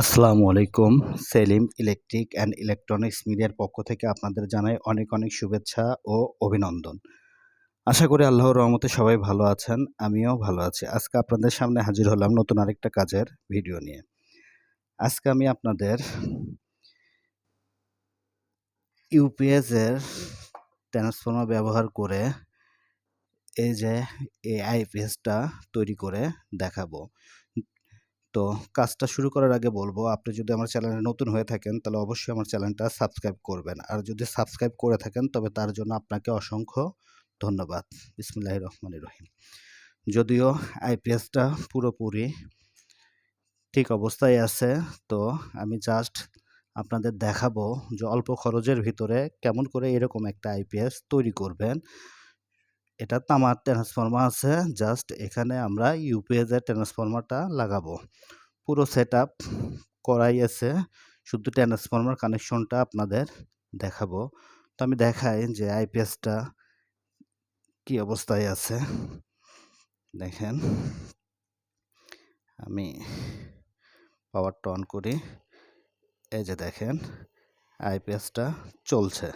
আসসালামু আলাইকুম। Selim electric and electronics মিডিয়ার পক্ষ থেকে আপনাদের জানাই অনেক অনেক শুভেচ্ছা ও অভিনন্দন। আশা করি আল্লাহর রহমতে সবাই ভালো আছেন, আমিও ভালো আছি। আজকে আপনাদের সামনে হাজির হলাম নতুন আরেকটা কাজের ভিডিও নিয়ে। আজকে আমি আপনাদের ইউপিএস এর ট্রান্সফর্মার ব্যবহার করে এই যে এই আইপিএসটা তৈরি করে দেখাবো। তো কাজটা শুরু করার আগে বলব, আপনি যদি আমার চ্যানেলে নতুন হয়ে থাকেন, তাহলে অবশ্যই আমার চ্যানেলটা সাবস্ক্রাইব করবেন। আর যদি সাবস্ক্রাইব করে থাকেন, তবে তার জন্য আপনাকে অসংখ্য ধন্যবাদ। বিসমুল্লাহ রহমান রহিম। যদিও আইপিএসটা পুরোপুরি ঠিক অবস্থায় আছে, তো আমি জাস্ট আপনাদের দেখাবো যে অল্প খরচের ভিতরে কেমন করে এরকম একটা আইপিএস তৈরি করবেন। এটা তামার ট্রান্সফর্মার আছে জাস্ট এখানে আমরা ইউপিএস এর ট্রান্সফর্মারটা লাগাবো। পুরো সেট আপ করাই আছে, শুধু ট্রান্সফর্মার কানেকশনটা আপনাদের দেখাবো। তো আমি দেখাই যে আইপিএসটা কি অবস্থায় আছে। দেখেন, আমি পাওয়ারটা অন করি। এই যে দেখেন আইপিএসটা চলছে।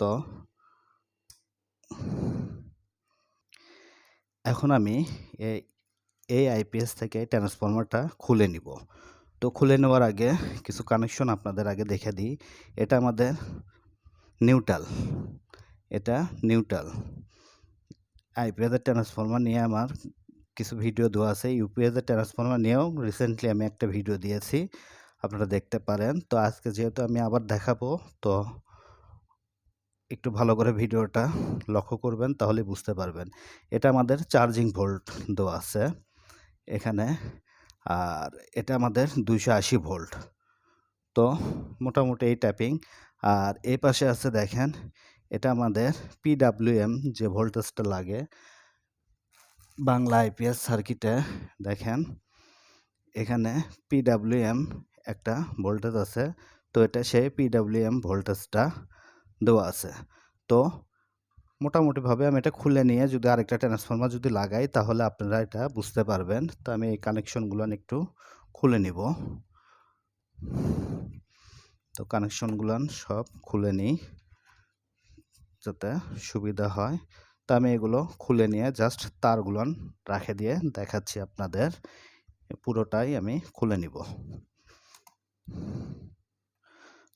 তো এখন আমি এই আইপিএস থেকে ট্রান্সফর্মারটা খুলে নিব। তো খুলে নেওয়ার আগে কিছু কানেকশন আপনাদের আগে দেখে দিই। এটা আমাদের নিউট্রাল এটা নিউট্রাল আইপিএসের ট্রান্সফর্মার নিয়ে আমার কিছু ভিডিও দেওয়া আছে। ইউপিএসের ট্রান্সফর্মার নিয়েও রিসেন্টলি আমি একটা ভিডিও দিয়েছি। আপনারা দেখতে পারেন। তো আজকে যেহেতু আমি আবার দেখাবো, তো একটু ভালো করে ভিডিওটা লক্ষ্য করবেন তাহলে বুঝতে পারবেন। এটা আমাদের চার্জিং ভোল্ট দেওয়া আছে এখানে, আর এটা আমাদের দুইশো আশি ভোল্ট। তো মোটামুটি এই ট্যাপিং, আর এই পাশে আছে দেখেন, এটা আমাদের পিডাব্লিউএম যে ভোল্টেজটা লাগে, বাংলা আইপিএস সার্কিটে, দেখেন, এখানে পিডাব্লিউএম একটা ভোল্টেজ আছে, তো এটা সেই পিডাব্লিউএম ভোল্টেজটা দেওয়া আছে। তো মোটামুটিভাবে আমি এটা খুলে নিয়ে যদি আরেকটা ট্রান্সফর্মার যদি লাগাই, তাহলে আপনারা এটা বুঝতে পারবেন। তো আমি এই কানেকশনগুলো একটু খুলে নিব। তো কানেকশনগুলো সব খুলে নিই, যাতে সুবিধা হয়। তো আমি এগুলো খুলে নিয়ে জাস্ট তারগুলো রাখে দিয়ে দেখাচ্ছি আপনাদের। পুরোটাই আমি খুলে নিব।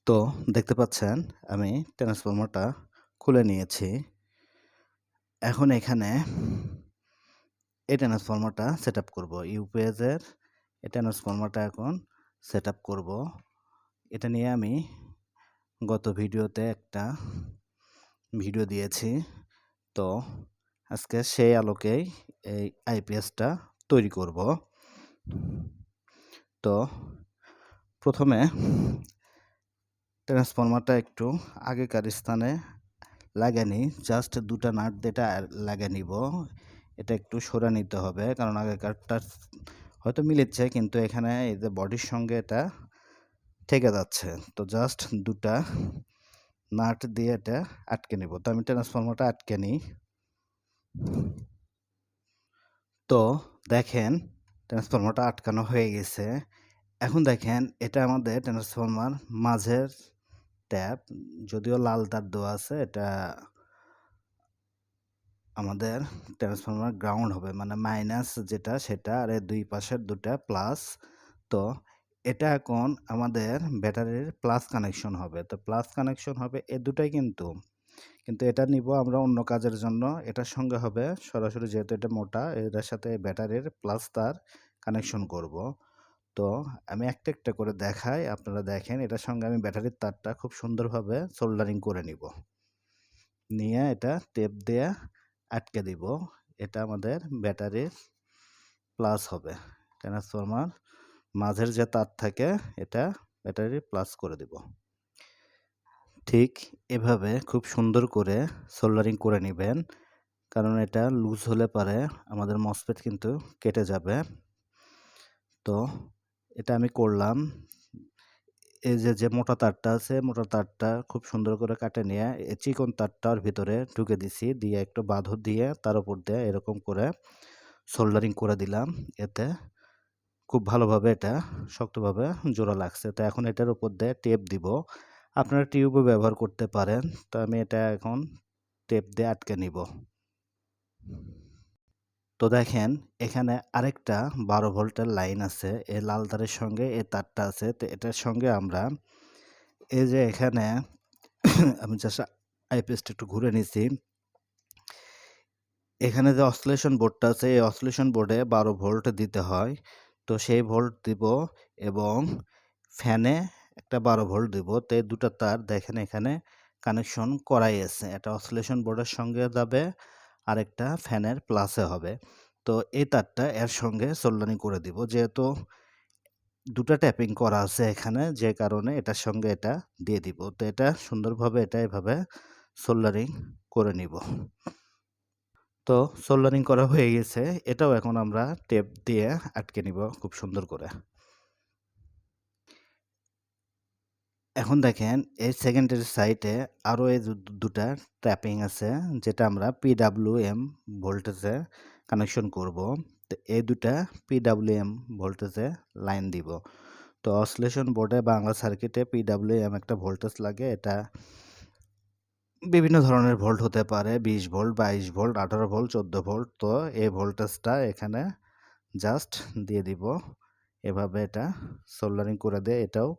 তো দেখতে পাচ্ছেন, আমি ট্রান্সফর্মারটা খুলে নিয়েছি। এখন এখানে এই ট্রান্সফর্মারটা সেট আপ করব ইউপিএসের এই ট্রান্সফর্মারটা এখন সেট আপ করব। এটা নিয়ে আমি গত ভিডিওতে একটা ভিডিও দিয়েছি। তো আজকে সেই আলোকেই এই আইপিএসটা তৈরি করব। তো প্রথমে ট্রান্সফর্মারটা একটু আগেকার স্থানে লাগিয়ে নিই। জাস্ট দুটা নাট যেটা লাগিয়ে নিব, এটা একটু সরে নিতে হবে, কারণ আগেকারটা হয়তো মিলেছে কিন্তু এখানে এই যে বডির সঙ্গে এটা থেকে যাচ্ছে। তো জাস্ট দুটা নাট দিয়ে এটা আটকে নিব। তো আমি ট্রান্সফর্মারটা আটকে নিই। তো দেখেন, ট্রান্সফর্মারটা আটকানো হয়ে গেছে। এখন দেখেন, এটা আমাদের ট্রান্সফর্মার মাঝের ট্যাপ। যদিও লাল তার দেওয়া আছে, এটা আমাদের ট্রান্সফর্মার গ্রাউন্ড হবে মানে মাইনাস যেটা সেটা, আর দুই পাশের দুটা প্লাস তো এটা এখন আমাদের ব্যাটারির প্লাস কানেকশন হবে। তো প্লাস কানেকশন হবে এ দুটাই কিন্তু। কিন্তু এটা নিব আমরা অন্য কাজের জন্য। এটার সঙ্গে হবে সরাসরি যেহেতু এটা মোটা, এটার সাথে ব্যাটারির প্লাস তার কানেকশন করব। তো আমি একটা একটা করে দেখাই, আপনারা দেখেন। এটার সঙ্গে আমি ব্যাটারির তারটা খুব সুন্দরভাবে সোল্ডারিং করে নিব। নিয়ে এটা টেপ দিয়ে আটকে দিব। এটা আমাদের ব্যাটারির প্লাস হবে। ট্রান্সফরমার মাঝের যে তার থাকে, এটা ব্যাটারি প্লাস করে দিব। ঠিক এভাবে খুব সুন্দর করে সোল্ডারিং করে নেবেন। কারণ এটা লুজ হলে পারে আমাদের মসপেট কিন্তু কেটে যাবে। তো এটা আমি করলাম। এই যে যে মোটা তারটা আছে, মোটা তারটা খুব সুন্দর করে কাটে নিয়ে এই চিকন তারটার ভিতরে ঢুকে দিছি, দিয়ে একটু বাঁধর দিয়ে তার উপর দিয়ে এরকম করে সোল্ডারিং করে দিলাম। এতে খুব ভালোভাবে এটা শক্তভাবে জোড়া লাগছে। তো এখন এটার উপর দিয়ে টেপ দিব। আপনারা টিউবও ব্যবহার করতে পারেন। তো আমি এটা এখন টেপ দিয়ে আটকে নিব। তো দেখেন, এখানে আরেকটা বারো ভোল্টের লাইন আছে। এই লাল তারের সঙ্গে এই তারটা আছে। তো এটার সঙ্গে আমরা এই যে এখানে আমি জাস্ট আইপিএসটা একটু ঘুরে নিছি এখানে যে অসলেশন বোর্ডটা আছে, এই অসলেশন বোর্ডে বারো ভোল্ট দিতে হয়। তো সেই ভোল্ট দিব এবং ফ্যানে একটা বারো ভোল্ট দিব। তো এই দুটো তার দেখেন এখানে কানেকশন করাই আছে। এটা অসলেশন বোর্ডের সঙ্গে যাবে আর একটা ফ্যানের প্লাসে হবে। তো এই তারটা এর সঙ্গে সোল্ডারিং করে দিব। যেহেতু দুটা ট্যাপিং করা আছে এখানে, যে কারণে এটার সঙ্গে এটা দিয়ে দিব। তো এটা সুন্দরভাবে এটা এভাবে সোল্ডারিং করে নিব। তো সোল্ডারিং করা হয়ে গেছে। এটাও এখন আমরা টেপ দিয়ে আটকে নিব খুব সুন্দর করে। এখন দেখেন, এই সেকেন্ডারি সাইটে আরও এই দুটা ট্যাপিং আছে, যেটা আমরা পিডাব্লিউ এম ভোল্টেজে কানেকশন করব। তো এই দুটা পিডাব্লিউ এম ভোল্টেজে লাইন দিব। তো অসলেশন বোর্ডে বাংলা সার্কিটে পিডাব্লিউ এম একটা ভোল্টেজ লাগে, এটা বিভিন্ন ধরনের ভোল্ট হতে পারে, বিশ ভোল্ট বাইশ ভোল্ট আঠারো ভোল্ট চোদ্দ ভোল্ট তো এই ভোল্টেজটা এখানে জাস্ট দিয়ে দিব। এভাবে এটা সোল্ডারিং করে দিয়ে এটাও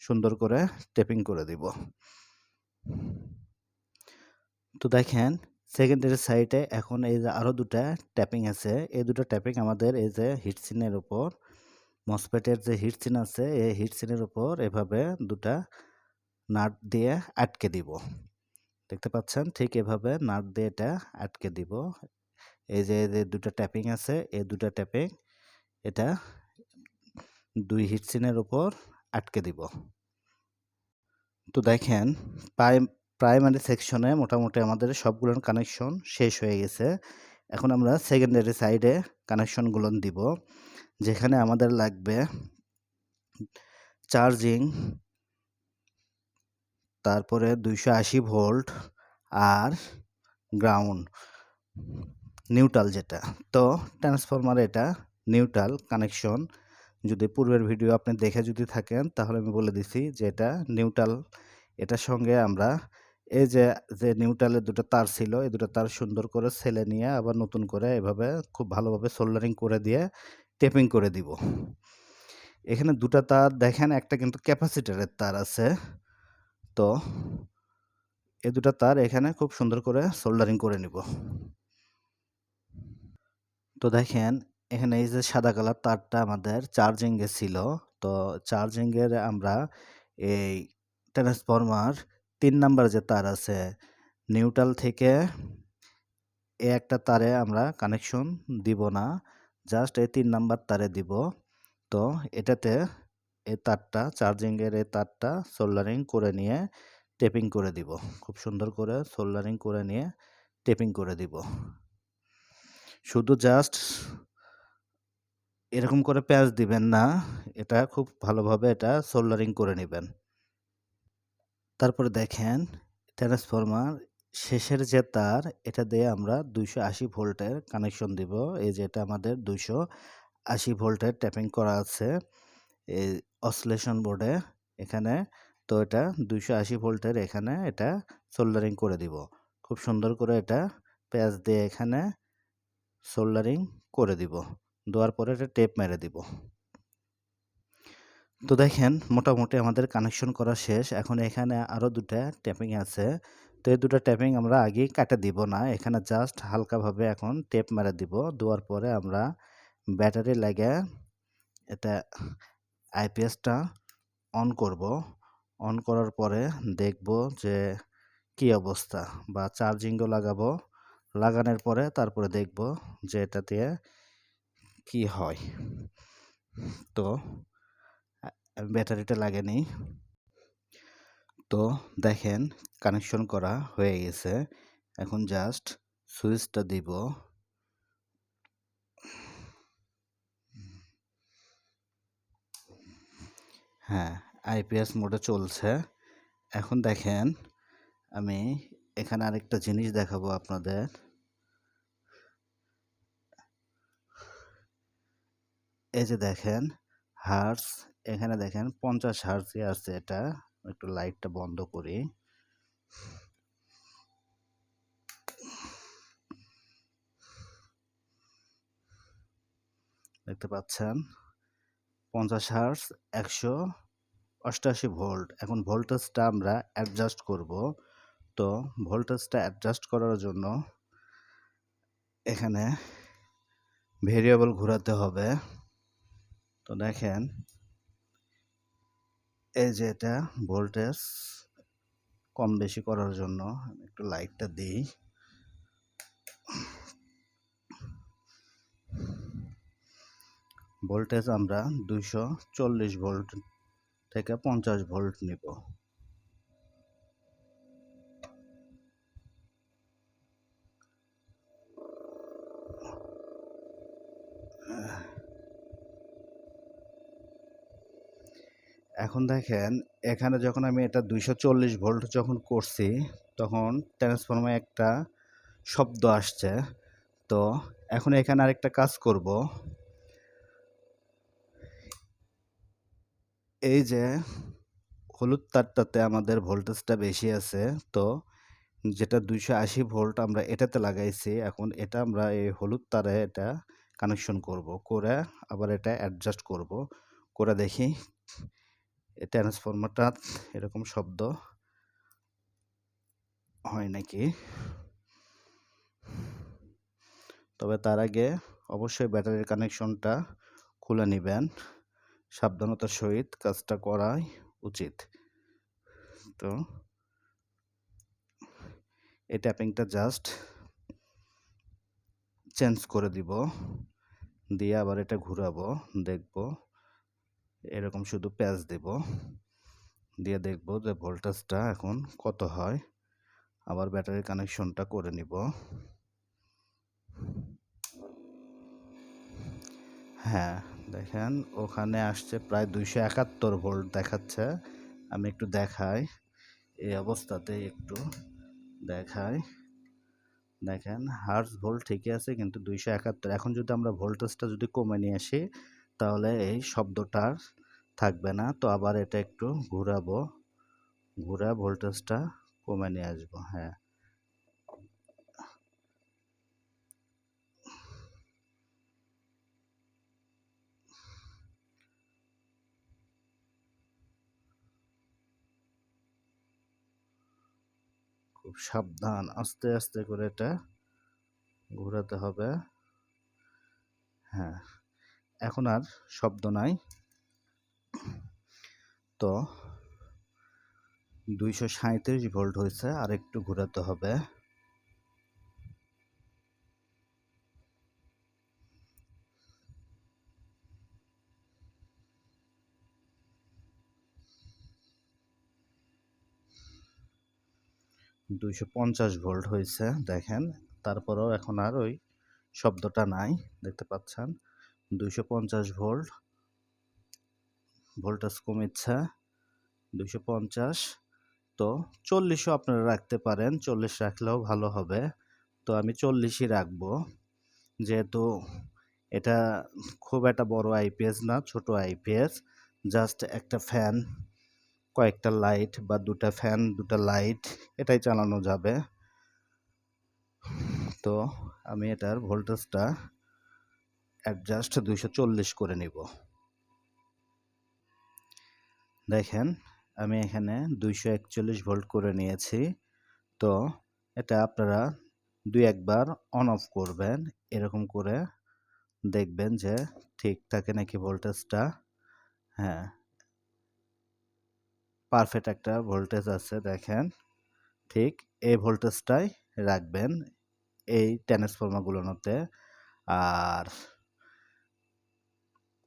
সুন্দর করে টেপিং করে দিব। তো দেখেন সেকেন্ডারি সাইডে এখন এই যে আরও দুটা ট্যাপিং আছে। এই দুটো ট্যাপিং আমাদের এই যে হিটসিনের উপর মসপেটের যে হিটসিন আছে, এই হিটসিনের উপর এভাবে দুটা নাট দিয়ে আটকে দিব। দেখতে পাচ্ছেন? ঠিক এভাবে নাট দিয়ে এটা আটকে দিব। এই যে যে দুটা ট্যাপিং আছে, এই দুটা ট্যাপিং এটা দুই হিটসিনের উপর আটকে দিব। তো দেখেন প্রাইমারি সেকশনে মোটামুটি আমাদের সবগুলোর কানেকশন শেষ হয়ে গেছে। এখন আমরা সেকেন্ডারি সাইডে কানেকশনগুলো দিব, যেখানে আমাদের লাগবে চার্জিং, তারপরে দুইশো আশি ভোল্ট আর গ্রাউন্ড, নিউট্রাল যেটা। তো ট্রান্সফরমার এটা, নিউট্রাল কানেকশন যদি পূর্বের ভিডিও আপনি দেখে যদি থাকেন, তাহলে আমি বলে দিছি যে এটা নিউট্রাল এটার সঙ্গে আমরা এই যে যে নিউট্রালের দুটো তার ছিল, এই দুটো তার সুন্দর করে সেলে নিয়ে আবার নতুন করে এভাবে খুব ভালোভাবে সোল্ডারিং করে দিয়ে টেপিং করে দিব। এখানে দুটা তার দেখেন, একটা কিন্তু ক্যাপাসিটারের তার আছে। তো এই দুটা তার এখানে খুব সুন্দর করে সোল্ডারিং করে নিব। তো দেখেন এখানে এই যে সাদা কালার তারটা আমাদের চার্জিংয়ে ছিল। তো চার্জিংয়ের আমরা এই ট্রান্সফরমার তিন নাম্বার যে তার আছে, নিউট্রাল থেকে এ একটা তারে আমরা কানেকশন দিব না, জাস্ট এই তিন নাম্বার তারে দিব। তো এটাতে এই তারটা, চার্জিংয়ের এই তারটা সোল্ডারিং করে নিয়ে টেপিং করে দিব। খুব সুন্দর করে সোল্ডারিং করে নিয়ে টেপিং করে দিব। শুধু জাস্ট এরকম করে প্যাঁচ দিবেন না। এটা খুব ভালোভাবে এটা সোল্ডারিং করে নেবেন। তারপরে দেখেন ট্রান্সফরমার শেষের যে তার, এটা দিয়ে আমরা দুইশো আশি ভোল্টের কানেকশন দিব। এই যে এটা আমাদের দুইশো আশি ভোল্টের ট্যাপিং করা আছে এই অসলেশন বোর্ডে এখানে তো এটা দুইশো আশি ভোল্টের এখানে এটা সোল্ডারিং করে দিব। খুব সুন্দর করে এটা প্যাচ দিয়ে এখানে সোল্ডারিং করে দিব। দেওয়ার পরে এটা টেপ মেরে দিব। তো দেখেন, মোটামুটি আমাদের কানেকশন করা শেষ। এখন এখানে আরও দুটা ট্যাপিং আছে। তো এই দুটো ট্যাপিং আমরা আগেই কাটে দিব না। এখানে জাস্ট হালকাভাবে এখন টেপ মেরে দিব। দেওয়ার পরে আমরা ব্যাটারি লাগে এটা আইপিএসটা অন করব। অন করার পরে দেখব যে কি অবস্থা বা চার্জিংও লাগাবো। লাগানোর পরে তারপরে দেখব যে এটা দিয়ে কি হয়? তো ব্যাটারিটা লাগেনি। তো, দেখেন কানেকশন করা হয়ে গেছে। এখন জাস্ট সুইচটা দিব। হ্যাঁ আইপিএস মোডে চলছে। এখন দেখেন, আমি এখানে আরেকটা জিনিস দেখাবো আপনাদের। এই যে দেখেন হার্স এখানে দেখেন পঞ্চাশ হার্সই আছে এটা। একটু লাইটটা বন্ধ করি। দেখতে পাচ্ছেন? পঞ্চাশ হার্স একশো অষ্টাশি ভোল্ট এখন ভোল্টেজটা আমরা অ্যাডজাস্ট করব। তো ভোল্টেজটা অ্যাডজাস্ট করার জন্য এখানে ভেরিয়েবল ঘোরাতে হবে। তো দেখেন, এই যে এটা ভোল্টেজ কম বেশি করার জন্য একটু লাইটটা দিই। ভোল্টেজ আমরা দুইশো চল্লিশ ভোল্ট থেকে পঞ্চাশ ভোল্ট নিব। এখন দেখেন, এখানে যখন আমি এটা দুইশো চল্লিশ ভোল্ট যখন করছি, তখন ট্রান্সফর্মার একটা শব্দ আসছে। তো এখন এখানে আরেকটা কাজ করব। এই যে হলুদ তারটাতে আমাদের ভোল্টেজটা বেশি আছে, তো যেটা দুইশো আশি ভোল্ট আমরা এটাতে লাগাইছি, এখন এটা আমরা এই হলুদ তারে এটা কানেকশন করব। করে আবার এটা অ্যাডজাস্ট করব। করে দেখি ট্রান্সফর্মারটা এরকম শব্দ হয় নাকি? তবে তার আগে অবশ্যই ব্যাটারির কানেকশনটা খুলে নেবেন। সাবধানতার সহিত কাজটা করাই উচিত। তো এই ট্যাপিংটা জাস্ট চেঞ্জ করে দিব। দিয়ে আবার এটা ঘুরাবো, দেখব। এরকম শুধু প্যাচ দেব। দিয়ে দেখব যে ভোল্টেজটা এখন কত হয়। আবার ব্যাটারি কানেকশনটা করে নিব। হ্যাঁ দেখেন ওখানে আসছে প্রায় দুইশো একাত্তর ভোল্ট দেখাচ্ছে। আমি একটু দেখাই। এই অবস্থাতে একটু দেখাই। দেখেন হার্স ভোল্ট ঠিকই আছে কিন্তু দুইশো একাত্তর। এখন যদি আমরা ভোল্টেজটা যদি কমে নিয়ে আসি তাহলে এই শব্দটার থাকবে না। তো আবার এটা একটু ঘুরাবো। ঘুরা ভোল্টেজটা কমে নিয়ে আসব হ্যাঁ। খুব সাবধান, আস্তে আস্তে করে এটা ঘোরাতে হবে। হ্যাঁ। এখন আর শব্দ নাই। তো দুইশো সাঁত্রিশ ভোল্ট হয়েছে, আর একটু ঘোরাতে হবে। দুইশো পঞ্চাশ ভোল্ট হয়েছে, দেখেন। তারপরেও এখন আর ওই শব্দটা নাই, দেখতে পাচ্ছেন। দুইশো পঞ্চাশ ভোল্ট। ভোল্টেজ কমেছে দুইশো পঞ্চাশ। তো চল্লিশও আপনারা রাখতে পারেন, চল্লিশ রাখলেও ভালো হবে। তো আমি চল্লিশই রাখব। যেহেতু এটা খুব একটা বড় আইপিএস না, ছোট আইপিএস। জাস্ট একটা ফ্যান, কয়েকটা লাইট বা দুটা ফ্যান, দুটা লাইট, এটাই চালানো যাবে। তো আমি এটার ভোল্টেজটা অ্যাডজাস্ট দুইশো চল্লিশ করে নিব। দেখেন, আমি এখানে দুইশো একচল্লিশ ভোল্ট করে নিয়েছি। তো এটা আপনারা দুই একবার অন অফ করবেন, এরকম করে দেখবেন যে ঠিক থাকে নাকি ভোল্টেজটা হ্যাঁ পারফেক্ট একটা ভোল্টেজ আছে, দেখেন। ঠিক এই ভোল্টেজটাই রাখবেন এই ট্রান্সফর্মারগুলোতে আর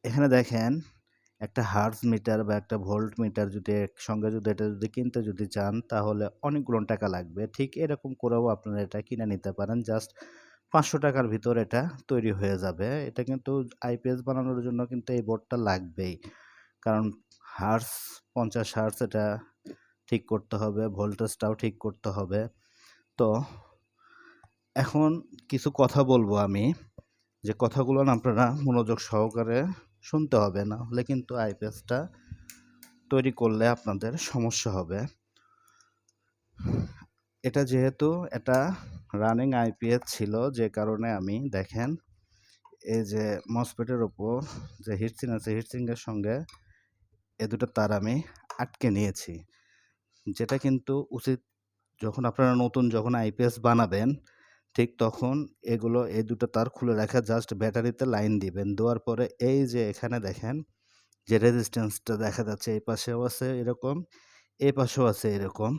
এখানে দেখেন, একটা হার্স মিটার বা একটা ভোল্ট মিটার যদি একসঙ্গে যদি এটা যদি কিনতে যদি চান, তাহলে অনেকগুলো টাকা লাগবে। ঠিক এরকম করেও আপনারা এটা কিনে নিতে পারেন। জাস্ট পাঁচশো টাকার ভিতর এটা তৈরি হয়ে যাবে। এটা কিন্তু আইপিএস বানানোর জন্য কিন্তু এই বোর্ডটা লাগবেই। কারণ হার্স পঞ্চাশ হার্স এটা ঠিক করতে হবে ভোল্টেজটাও ঠিক করতে হবে। তো, এখন কিছু কথা বলব আমি। যে কথাগুলো আপনারা মনোযোগ সহকারে শুনতে হবে, না হলে কিন্তু আইপিএসটা তৈরি করলে আপনাদের সমস্যা হবে। এটা যেহেতু এটা রানিং আইপিএস ছিল, যে কারণে আমি দেখেন, এই যে মসপেটের ওপর যে হিটসিং আছে, হিটসিংয়ের সঙ্গে এ দুটো তার আমি আটকে নিয়েছি। যেটা কিন্তু উচিত যখন আপনারা নতুন যখন আইপিএস বানাবেন ঠিক তখন এগুলো, এই দুটো তার খুলে রাখা জাস্ট ব্যাটারিতে লাইন দিবেন। দেওয়ার পরে এই যে এখানে দেখেন, যে রেজিস্ট্যান্সটা দেখা যাচ্ছে, এই পাশেও আছে এরকম, এই পাশেও আছে এরকম।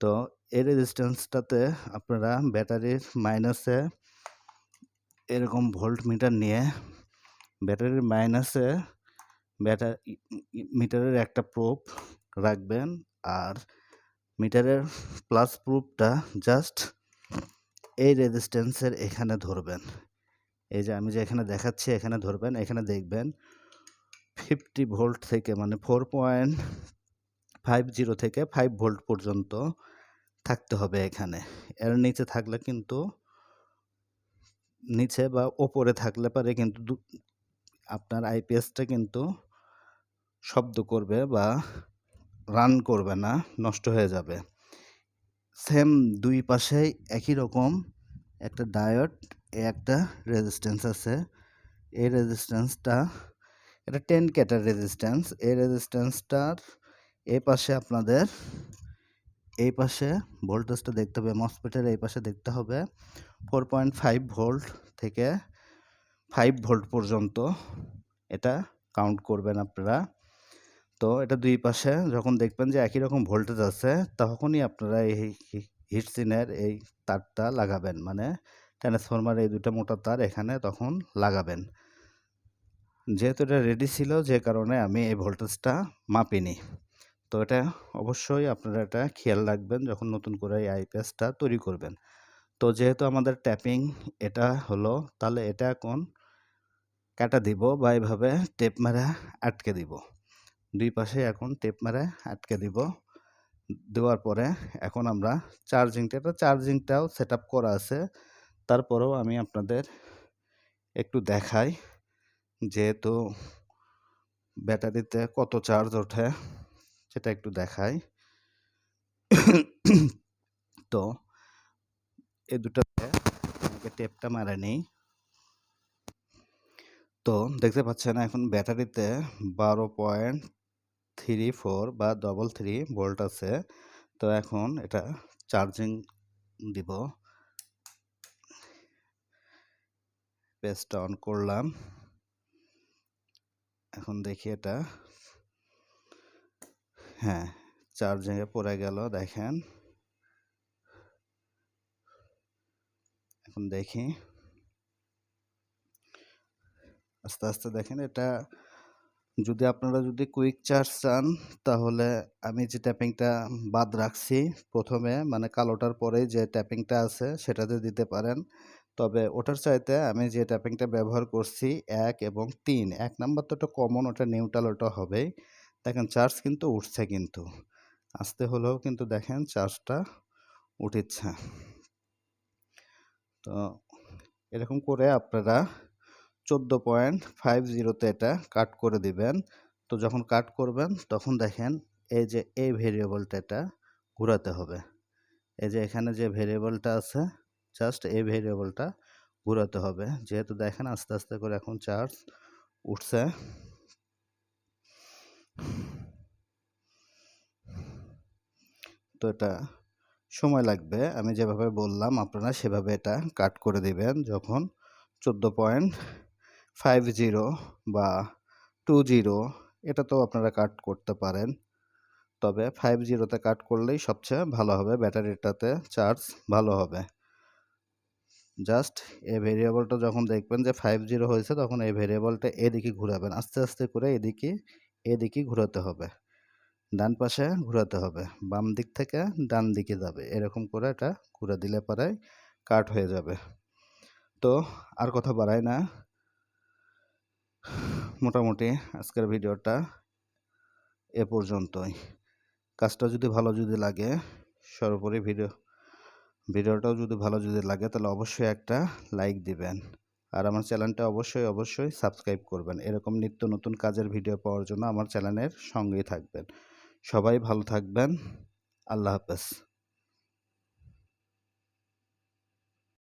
তো এই রেজিস্ট্যান্সটাতে আপনারা ব্যাটারির মাইনাসে এরকম ভোল্ট মিটার নিয়ে, ব্যাটারির মাইনাসে ব্যাটার মিটারের একটা প্রুফ রাখবেন। আর মিটারের প্লাস প্রুফটা জাস্ট এই রেজিস্ট্যান্সের এখানে ধরবেন। এই যে আমি যে এখানে দেখাচ্ছি, এখানে ধরবেন, এখানে দেখবেন ফিফটি ভোল্ট থেকে মানে ফোর পয়েন্ট ফাইভ জিরো থেকে ফাইভ ভোল্ট পর্যন্ত থাকতে হবে এখানে। এর নিচে থাকলে কিন্তু, নিচে বা ওপরে থাকলে পারে কিন্তু আপনার আইপিএসটা কিন্তু শব্দ করবে বা রান করবে না, নষ্ট হয়ে যাবে। সেম দুই পাশেই একই রকম একটা ডায়োড, এ একটা রেজিস্ট্যান্স আছে। এই রেজিস্ট্যান্সটা এটা টেন ক্যাটার রেজিস্ট্যান্স এই রেজিস্ট্যান্সটার এই পাশে আপনাদের এই পাশে ভোল্টেজটা দেখতে হবে মসপেটের এই পাশে দেখতে হবে। ফোর পয়েন্ট ফাইভ ভোল্ট থেকে ফাইভ ভোল্ট পর্যন্ত এটা কাউন্ট করবেন আপনারা। তো এটা দুই পাশে যখন দেখবেন যে একই রকম ভোল্টেজ আছে, তখনই আপনারা এই হিটসিনের এই তারটা লাগাবেন। মানে ট্রান্সফরমার এই দুটো মোটা তার এখানে তখন লাগাবেন। যেহেতু এটা রেডি ছিল, যে কারণে আমি এই ভোল্টেজটা মাপিনি। তো এটা অবশ্যই আপনারা এটা খেয়াল রাখবেন যখন নতুন করে এই আইপিএসটা তৈরি করবেন। তো যেহেতু আমাদের ট্যাপিং এটা হলো, তাহলে এটা এখন কাটা দিব বা এইভাবে টেপ মারা আটকে দিব। দুই পাশে এখন টেপ মেরে আটকে দিব। দেওয়ার পরে এখন আমরা চার্জিংটা এটা চার্জিংটাও সেট করা আছে। তারপরেও আমি আপনাদের একটু দেখাই যেহেতু ব্যাটারিতে কত চার্জ ওঠে, সেটা একটু দেখাই। তো এই দুটোতে টেপটা মারে নেই। তো দেখতে পাচ্ছেন এখন ব্যাটারিতে বারো পয়েন্ট থ্রি ফোর বা ডবল থ্রি ভোল্ট আছে। তো এখন এটা চার্জিং দিব। পেজটা অন করলাম। এখন দেখি এটা। হ্যাঁ চার্জিংয়ে পড়ে গেল, দেখেন। এখন দেখি। আস্তে আস্তে দেখেন এটা যদি আপনারা যদি কুইক চার্জ চান, তাহলে আমি যে ট্যাপিংটা বাদ রাখছি, প্রথমে মানে কালোটার পরে যে ট্যাপিংটা আছে, সেটাতে দিতে পারেন। তবে ওটার চাইতে আমি যে ট্যাপিংটা ব্যবহার করছি, এক এবং তিন, এক নাম্বার তো ওটা কমন ওটা নিউট্রাল ওটা হবেই। দেখেন চার্জ কিন্তু উঠছে কিন্তু। আসতে হলেও কিন্তু দেখেন চার্জটা উঠেছে। তো এরকম করে আপনারা চোদ্দ পয়েন্ট ফাইভ জিরোতে এটা কাট করে দিবেন। তো যখন কাট করবেন, তখন দেখেন এই যে এই ভেরিয়েবলটা এটা ঘোরাতে হবে। এই যে এখানে যে ভেরিয়েবলটা আছে, জাস্ট এই ভেরিয়েবলটা ঘোরাতে হবে। যেহেতু দেখেন আস্তে আস্তে করে এখন চার্জ উঠছে। তো এটা সময় লাগবে, আমি যেভাবে বললাম আপনারা সেভাবে এটা কাট করে দিবেন যখন চোদ্দ পয়েন্ট ফাইভ জিরো বা টু জিরো এটা তো আপনারা কাট করতে পারেন। তবে ফাইভ জিরোতে কাট করলেই সবচেয়ে ভালো হবে, ব্যাটারিটাতে চার্জ ভালো হবে। জাস্ট এই ভেরিয়েবলটা যখন দেখবেন যে ফাইভ জিরো হয়েছে, তখন এই ভেরিয়েবলটা এদিকে ঘুরাবেন, আস্তে আস্তে করে এদিকে এদিকে ঘোরাতে হবে। ডান পাশে ঘোরাতে হবে, বাম দিক থেকে ডান দিকে যাবে, এরকম করে এটা ঘুরে দিলে পরে কাট হয়ে যাবে। তো আর কথা বাড়াই না। মোটামুটি আজকের ভিডিওটা এ পর্যন্তই। কাজটা যদি ভালো যদি লাগে, সর্বোপরি ভিডিও, ভিডিওটাও যদি ভালো যদি লাগে, তাহলে অবশ্যই একটা লাইক দিবেন। আর আমার চ্যানেলটা অবশ্যই অবশ্যই সাবস্ক্রাইব করবেন। এরকম নিত্য নতুন কাজের ভিডিও পাওয়ার জন্য আমার চ্যানেলের সঙ্গেই থাকবেন। সবাই ভালো থাকবেন। আল্লাহ হাফেজ।